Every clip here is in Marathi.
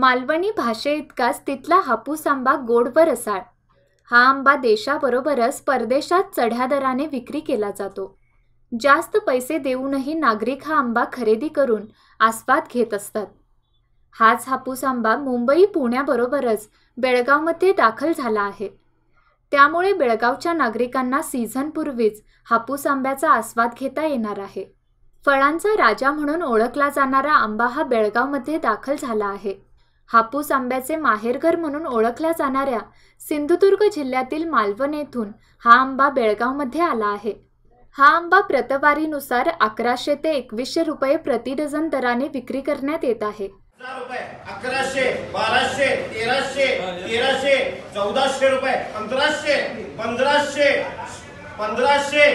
मालवणी भाषेइतकाच तिथला हापूस आंबा गोड व रसाळ हा आंबा देशाबरोबरच परदेशात चढ्या दराने विक्री केला जातो. जास्त पैसे देऊनही नागरिक हा आंबा खरेदी करून आस्वाद घेत असतात. हाच हापूस आंबा मुंबई पुण्याबरोबरच बेळगावमध्ये दाखल झाला आहे. त्यामुळे बेळगावच्या नागरिकांना सीझनपूर्वीच हापूस आंब्याचा आस्वाद घेता येणार आहे. फळांचा राजा म्हणून ओळखला जाणारा आंबा हा बेळगावमध्ये दाखल झाला आहे. हापूस आंब्याचे माहेरघर म्हणून ओळखल्या जाणाऱ्या सिंधुदुर्ग जिल्ह्यातील मालवण येथून हा आंबा बेळगावमध्ये आला आहे. हा आंबा प्रतवारीनुसार अकराशे ते एकवीसशे रुपये प्रति डझन दराने विक्री करण्यात येत आहे. अकराशे बाराशे तेराशे तेराशे चौदाशे रुपये पंधराशे पंधराशे पंधराशे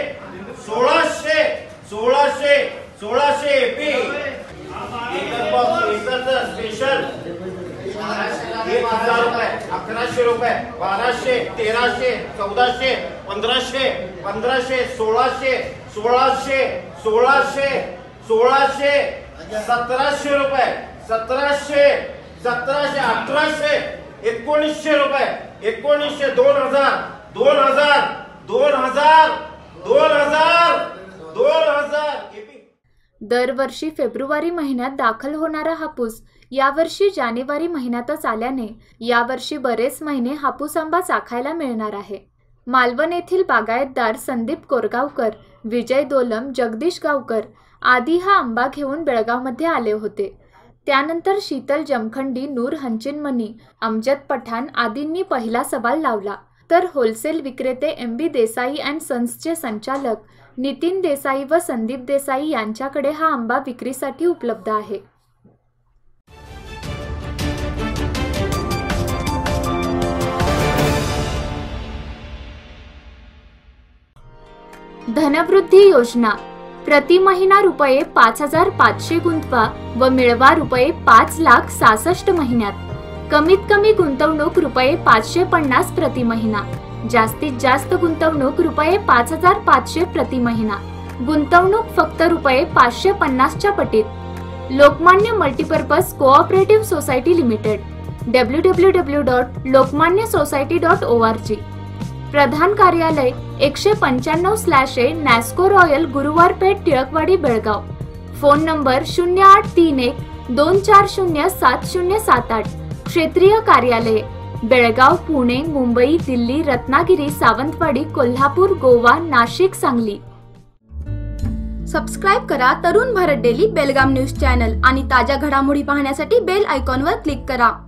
सोळाशे सोळाशे सोळाशे एपी. स्पेशल एक हजार रुपये अकराशे रुपये बाराशे तेराशे चौदाशे पंधराशे पंधराशे सोळाशे सोळाशे सोळाशे सोळाशे सतराशे रुपये सतराशे सतराशे अठराशे एकोणीसशे रुपये एकोणीसशे दोन हजार दोन हजार दोन हजार दोन हजार दोन हजार एपी दरवर्षी फेब्रुवारी महिन्यात दाखल होणारा हापूस यावर्षी जानेवारी महिन्यातच आल्याने यावर्षी बरेच महिने हापूस आंबा चाखायला मिळणार आहे. मालवण येथील बागायतदार संदीप कोरगावकर विजय दोलम जगदीश गावकर आदी हा आंबा घेऊन बेळगावमध्ये आले होते. त्यानंतर शीतल जमखंडी नूर हंचिनमनी अमजद पठाण आदींनी पहिला सवाल लावला. तर होलसेल विक्रेते एम बी देसाई अँड सन्सचे संचालक नितीन देसाई व संदीप देसाई यांच्याकडे हा आंबा विक्रीसाठी उपलब्ध आहे. धनवृद्धी योजना. प्रति महिना रुपये पाच हजार पाचशे गुंतवा व मिळवा रुपये पाच लाख सहासष्ट महिन्यात. कमीत कमी गुंतवणूक रुपये पाचशे पन्नास प्रति महिना. जास्तीत जास्त गुंतवणूक रुपये पाच हजार पाचशे प्रति महिना. गुंतवणूक फक्त रुपये पाचशे पन्नासच्या पटीत. Lokmanya multipurpose cooperative society limited. W W W dot Lokmanya society dot O R G. प्रधान कार्यालय एकशे पंच्याण्णव स्लॅश ए नॅस्को रॉयल गुरुवार पेठ टिळकवाडी बेळगाव. फोन नंबर शून्य आठ तीन एक दोन चार शून्य सात शून्य सात आठ. क्षेत्रीय कार्यालय बेळगाव पुणे मुंबई दिल्ली रत्नागिरी सावंतवाडी कोल्हापूर गोवा नाशिक सांगली. सबस्क्राईब करा Tarun Bharat daily Belgaum news channel आणि ताज्या घडामोडी पाहण्यासाठी बेल आयकॉनवर क्लिक करा.